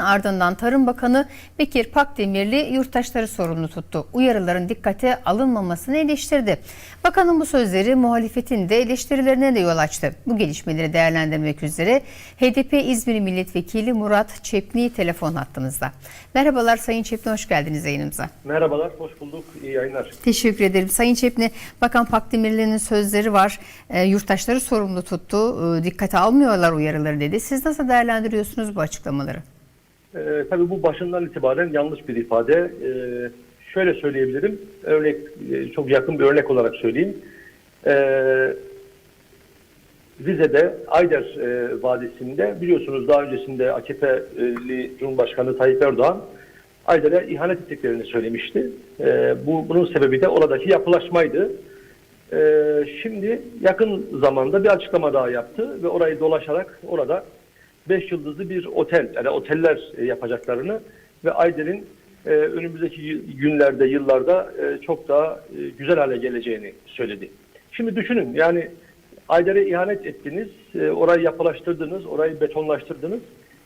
Ardından Tarım Bakanı Bekir Pakdemirli yurttaşları sorumlu tuttu. Uyarıların dikkate alınmamasını eleştirdi. Bakanın bu sözleri muhalefetin de eleştirilerine de yol açtı. Bu gelişmeleri değerlendirmek üzere HDP İzmir Milletvekili Murat Çepni telefon hattımızda. Merhabalar Sayın Çepni hoş geldiniz yayınımıza. Merhabalar, hoş bulduk. İyi yayınlar. Teşekkür ederim. Sayın Çepni, Bakan Pakdemirli'nin sözleri var. E, yurttaşları sorumlu tuttu. E, dikkate almıyorlar uyarıları dedi. Siz nasıl değerlendiriyorsunuz bu açıklamaları? Ee, tabii bu başından itibaren yanlış bir ifade. Ee, şöyle söyleyebilirim, örnek e, çok yakın bir örnek olarak söyleyeyim. Ee, Rize'de Ayder e, Vadisi'nde biliyorsunuz daha öncesinde AKP'li Cumhurbaşkanı Tayyip Erdoğan Ayder'e ihanet ettiklerini söylemişti. Ee, bu Bunun sebebi de oradaki yapılaşmaydı. Ee, şimdi yakın zamanda bir açıklama daha yaptı ve orayı dolaşarak orada 5 yıldızlı bir otel, yani oteller e, yapacaklarını ve Ayder'in e, önümüzdeki günlerde, yıllarda e, çok daha e, güzel hale geleceğini söyledi. Şimdi düşünün yani Ayder'e ihanet ettiniz, e, orayı yapılaştırdınız, orayı betonlaştırdınız.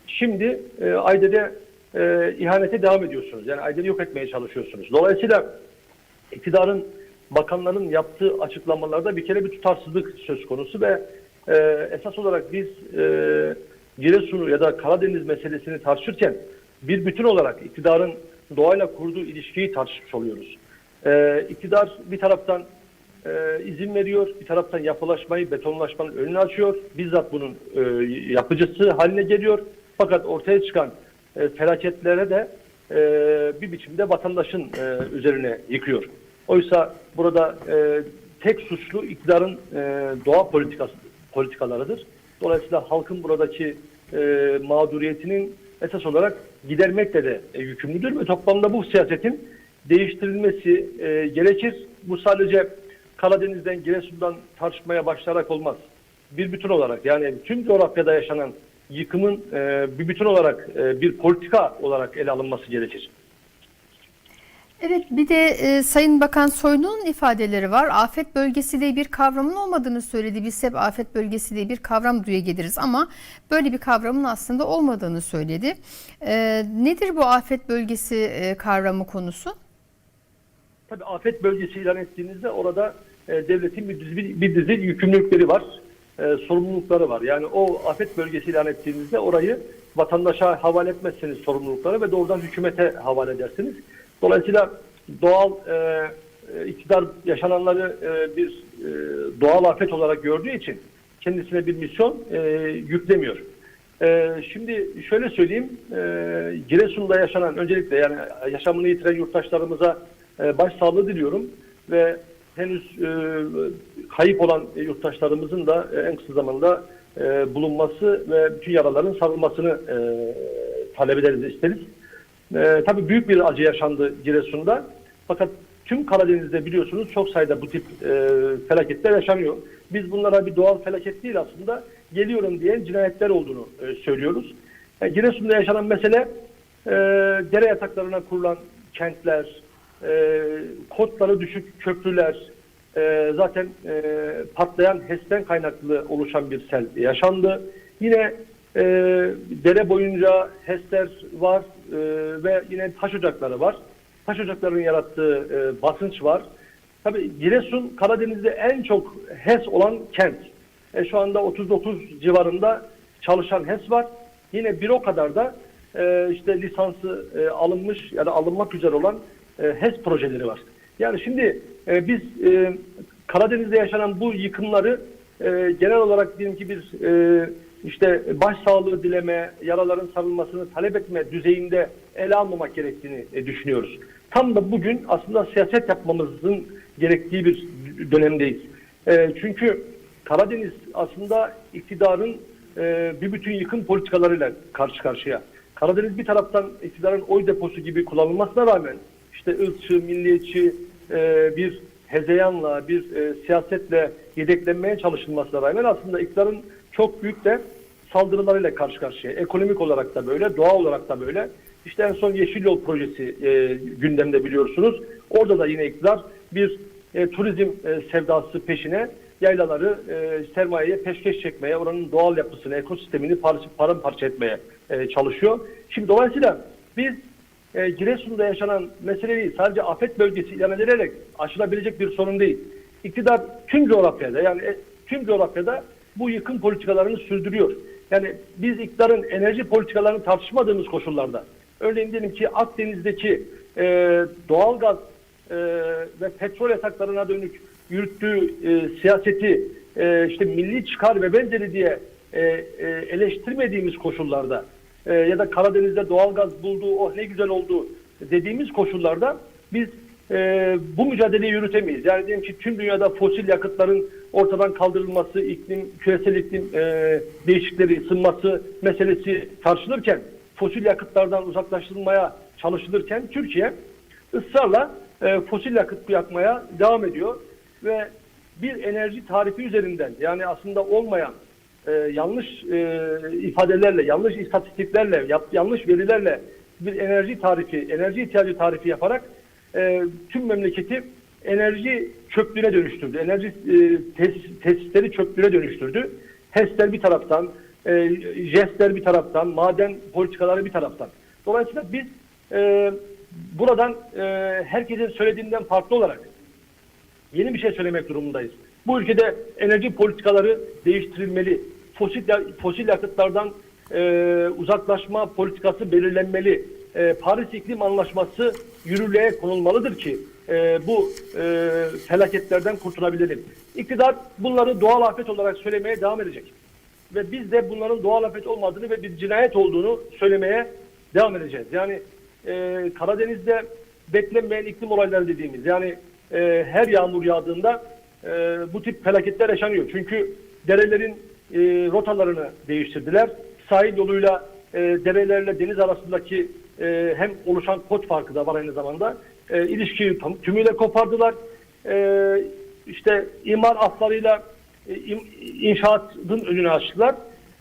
Şimdi e, Ayder'e e, ihanete devam ediyorsunuz. Yani Ayder'i yok etmeye çalışıyorsunuz. Dolayısıyla iktidarın bakanların yaptığı açıklamalarda bir kere bir tutarsızlık söz konusu ve e, esas olarak biz e, Giresun'u ya da Karadeniz meselesini tartışırken bir bütün olarak iktidarın doğayla kurduğu ilişkiyi tartışmış oluyoruz. E, iktidar bir taraftan e, izin veriyor, bir taraftan yapılaşmayı, betonlaşmanın önünü açıyor. Bizzat bunun e, yapıcısı haline geliyor. Fakat ortaya çıkan e, felaketlere de e, bir biçimde vatandaşın e, üzerine yıkıyor. Oysa burada e, tek suçlu iktidarın e, doğa politikası politikalarıdır. Dolayısıyla halkın buradaki e, mağduriyetinin esas olarak gidermekle de e, yükümlüdür ve toplamda bu siyasetin değiştirilmesi e, gerekir. Bu sadece Karadeniz'den, Giresun'dan tartışmaya başlayarak olmaz. Bir bütün olarak yani tüm coğrafyada yaşanan yıkımın e, bir bütün olarak e, bir politika olarak ele alınması gerekir. Evet bir de e, Sayın Bakan Soylu'nun ifadeleri var. Afet bölgesi diye bir kavramın olmadığını söyledi. Biz hep afet bölgesi diye bir kavram duya geliriz ama böyle bir kavramın aslında olmadığını söyledi. E, nedir bu afet bölgesi e, kavramı konusu? Tabii afet bölgesi ilan ettiğinizde orada e, devletin bir dizi, bir dizi yükümlülükleri var, e, sorumlulukları var. Yani o afet bölgesi ilan ettiğinizde orayı vatandaşa havale etmezseniz sorumlulukları ve doğrudan hükümete havale edersiniz. Dolayısıyla doğal e, e, iktidar yaşananları e, bir e, doğal afet olarak gördüğü için kendisine bir misyon e, yüklemiyor. E, şimdi şöyle söyleyeyim, e, Giresun'da yaşanan öncelikle yani yaşamını yitiren yurttaşlarımıza e, başsağlığı diliyorum ve henüz e, kayıp olan yurttaşlarımızın da e, en kısa zamanda e, bulunması ve bütün yaraların sarılmasını e, talep ederiz, isteriz. E, tabii büyük bir acı yaşandı Giresun'da. Fakat tüm Karadeniz'de biliyorsunuz çok sayıda bu tip e, felaketler yaşanıyor. Biz bunlara bir doğal felaket değil aslında geliyorum diyen cinayetler olduğunu e, söylüyoruz. Yani Giresun'da yaşanan mesele e, dere yataklarına kurulan kentler, e, kodları düşük köprüler, e, zaten e, patlayan HES'ten kaynaklı oluşan bir sel yaşandı. Yine e, dere boyunca HES'ler var e, ve yine taş ocakları var. Taş ocaklarının yarattığı e, basınç var. Tabii Giresun Karadeniz'de en çok HES olan kent. E, şu anda 39 civarında çalışan HES var. Yine bir o kadar da e, işte lisansı e, alınmış ya da alınmak üzere olan e, HES projeleri var. Yani şimdi e, biz e, Karadeniz'de yaşanan bu yıkımları e, genel olarak diyelim ki bir e, işte başsağlığı dileme, yaraların sarılmasını talep etme düzeyinde ele almamak gerektiğini e, düşünüyoruz. Tam da bugün aslında siyaset yapmamızın gerektiği bir dönemdeyiz. E, çünkü Karadeniz aslında iktidarın e, bir bütün yıkım politikalarıyla karşı karşıya. Karadeniz bir taraftan iktidarın oy deposu gibi kullanılmasına rağmen işte ırkçı, milliyetçi bir hezeyanla, bir siyasetle yedeklenmeye çalışılmasına rağmen aslında iktidarın çok büyük de saldırılarıyla karşı karşıya. Ekonomik olarak da böyle, doğa olarak da böyle. İşte en son Yeşil Yol projesi e, gündemde biliyorsunuz. Orada da yine iktidar bir e, turizm e, sevdası peşine yaylaları e, sermayeye peşkeş çekmeye, oranın doğal yapısını, ekosistemini par paramparça etmeye e, çalışıyor. Şimdi dolayısıyla biz e, Giresun'da yaşanan meseleyi sadece afet bölgesi ilan edilerek aşılabilecek bir sorun değil. İktidar tüm coğrafyada yani e, tüm coğrafyada bu yıkım politikalarını sürdürüyor. Yani biz iktidarın enerji politikalarını tartışmadığımız koşullarda örneğin diyelim ki Akdeniz'deki e, doğalgaz e, ve petrol yasaklarına dönük yürüttüğü e, siyaseti e, işte milli çıkar ve benzeri diye e, e, eleştirmediğimiz koşullarda e, ya da Karadeniz'de doğalgaz bulduğu oh ne güzel oldu dediğimiz koşullarda biz e, bu mücadeleyi yürütemeyiz. Yani diyelim ki tüm dünyada fosil yakıtların ortadan kaldırılması, iklim, küresel iklim e, değişiklikleri, ısınması meselesi tartışılırken, fosil yakıtlardan uzaklaştırılmaya çalışılırken Türkiye ısrarla e, fosil yakıt yakmaya devam ediyor ve bir enerji tarifi üzerinden yani aslında olmayan e, yanlış e, ifadelerle, yanlış istatistiklerle, yap- yanlış verilerle bir enerji tarifi, enerji ihtiyacı tarifi yaparak e, tüm memleketi enerji çöplüğüne dönüştürdü. Enerji e, tesis- tesisleri çöplüğüne dönüştürdü. HES'ler bir taraftan, e, JES'ler bir taraftan, maden politikaları bir taraftan. Dolayısıyla biz e, buradan e, herkesin söylediğinden farklı olarak yeni bir şey söylemek durumundayız. Bu ülkede enerji politikaları değiştirilmeli. Fosil, fosil yakıtlardan e, uzaklaşma politikası belirlenmeli. E, Paris İklim Anlaşması yürürlüğe konulmalıdır ki e, bu e, felaketlerden kurtulabilelim. İktidar bunları doğal afet olarak söylemeye devam edecek. Ve biz de bunların doğal afet olmadığını ve bir cinayet olduğunu söylemeye devam edeceğiz. Yani e, Karadeniz'de beklenmeyen iklim olayları dediğimiz yani e, her yağmur yağdığında e, bu tip felaketler yaşanıyor. Çünkü derelerin e, rotalarını değiştirdiler. Sahil yoluyla e, derelerle deniz arasındaki e, hem oluşan kod farkı da var aynı zamanda. E, ilişkiyi tümüyle kopardılar. E, işte imar aflarıyla e, inşaatın önünü açtılar.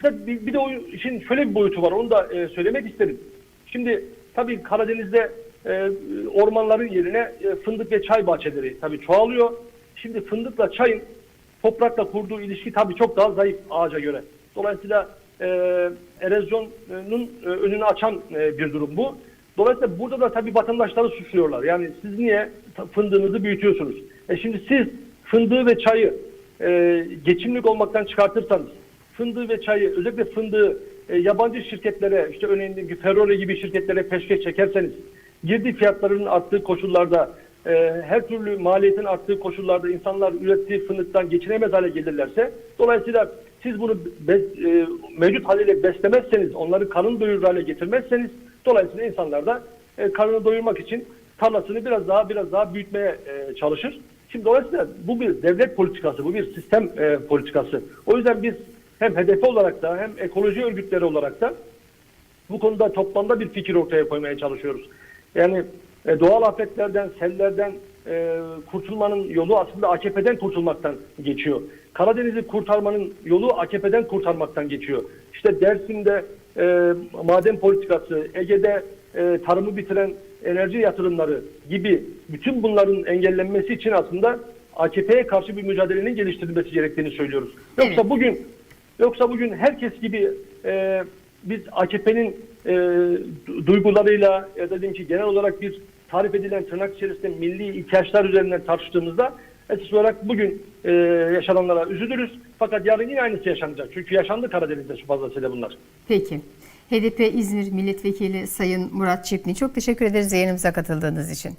Bir- bir de o işin şöyle bir boyutu var. Onu da e, söylemek isterim. Şimdi tabii Karadeniz'de e, ormanların yerine e, fındık ve çay bahçeleri tabii çoğalıyor. Şimdi fındıkla çayın toprakla kurduğu ilişki tabii çok daha zayıf ağaca göre. Dolayısıyla e, erozyonun e, önünü açan e, bir durum bu. Dolayısıyla burada da tabii vatandaşları suçluyorlar. Yani siz niye fındığınızı büyütüyorsunuz? E şimdi siz fındığı ve çayı e, geçimlik olmaktan çıkartırsanız, fındığı ve çayı özellikle fındığı e, yabancı şirketlere işte örneğin Ferrari gibi şirketlere peşkeş çekerseniz girdi fiyatlarının arttığı koşullarda e, her türlü maliyetin arttığı koşullarda insanlar ürettiği fındıktan geçinemez hale gelirlerse dolayısıyla siz bunu be- e, mevcut haliyle beslemezseniz onları karın doyurur hale getirmezseniz dolayısıyla insanlar da e, karnını doyurmak için tarlasını biraz daha biraz daha büyütmeye e, çalışır. Şimdi dolayısıyla bu bir devlet politikası, bu bir sistem e, politikası. O yüzden biz hem hedefi olarak da hem ekoloji örgütleri olarak da bu konuda toplamda bir fikir ortaya koymaya çalışıyoruz. Yani e, doğal afetlerden, sellerden e, kurtulmanın yolu aslında AKP'den kurtulmaktan geçiyor. Karadeniz'i kurtarmanın yolu AKP'den kurtarmaktan geçiyor. İşte Dersim'de e, maden politikası, Ege'de e, tarımı bitiren enerji yatırımları gibi bütün bunların engellenmesi için aslında AKP'ye karşı bir mücadelenin geliştirilmesi gerektiğini söylüyoruz. Yoksa Evet. bugün Yoksa bugün herkes gibi e, biz AKP'nin e, du- duygularıyla ya da diyelim ki genel olarak bir tarif edilen tırnak içerisinde milli ihtiyaçlar üzerinden tartıştığımızda esas olarak bugün e, yaşananlara üzülürüz. Fakat yarın yine aynısı yaşanacak. Çünkü yaşandı Karadeniz'de şu fazlasıyla bunlar. Peki. HDP İzmir Milletvekili Sayın Murat Çepni çok teşekkür ederiz yayınımıza katıldığınız için.